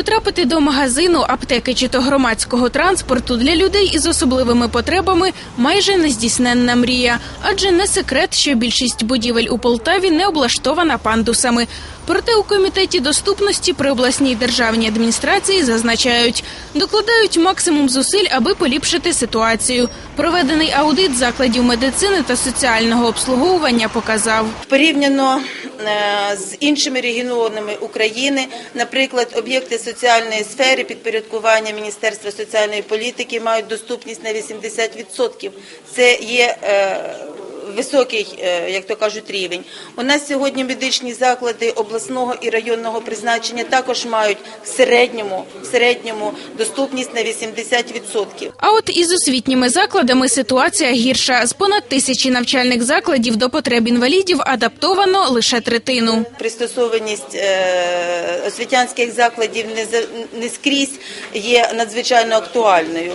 Потрапити до магазину, аптеки чи то громадського транспорту для людей із особливими потребами майже нездійсненна мрія, адже не секрет, що більшість будівель у Полтаві не облаштована пандусами. Проте у комітеті доступності при обласній державній адміністрації зазначають, докладають максимум зусиль, аби поліпшити ситуацію. Проведений аудит закладів медицини та соціального обслуговування показав. Порівняно з іншими регіонами України, наприклад, об'єкти соціальної сфери підпорядкування Міністерства соціальної політики мають доступність на 80%. Це є е, високий, е, як то кажуть, рівень. У нас сьогодні медичні заклади обласного і районного призначення також мають в середньому, в середньому доступність на 80%. А от із освітніми закладами ситуація гірша. З понад тисячі навчальних закладів до потреб інвалідів адаптовано лише третину. Пристосованість е, освітянських закладів не, скрізь є надзвичайно актуальною.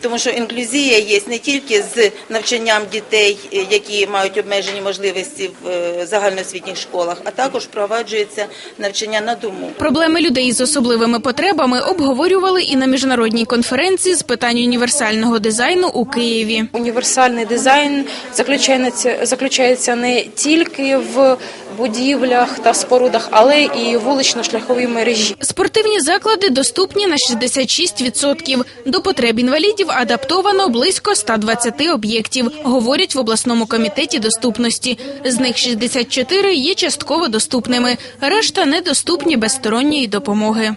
Тому що інклюзія є не тільки з навчанням дітей, е, які мають обмежені можливості в е, загальноосвітніх школах, а також впроваджується навчання на дому. Проблеми людей з особливими потребами обговорювали і на міжнародній конференції з питань універсального дизайну у Києві. Універсальний дизайн заключається, заключається не тільки в будівлях та спорудах, але і вулично-шляховій мережі. Спортивні заклади доступні на 66%. До потреб інвалідів адаптовано близько 120 об'єктів, говорять в обласному комітеті доступності. З них 64 є частково доступними, решта недоступні без сторонньої допомоги.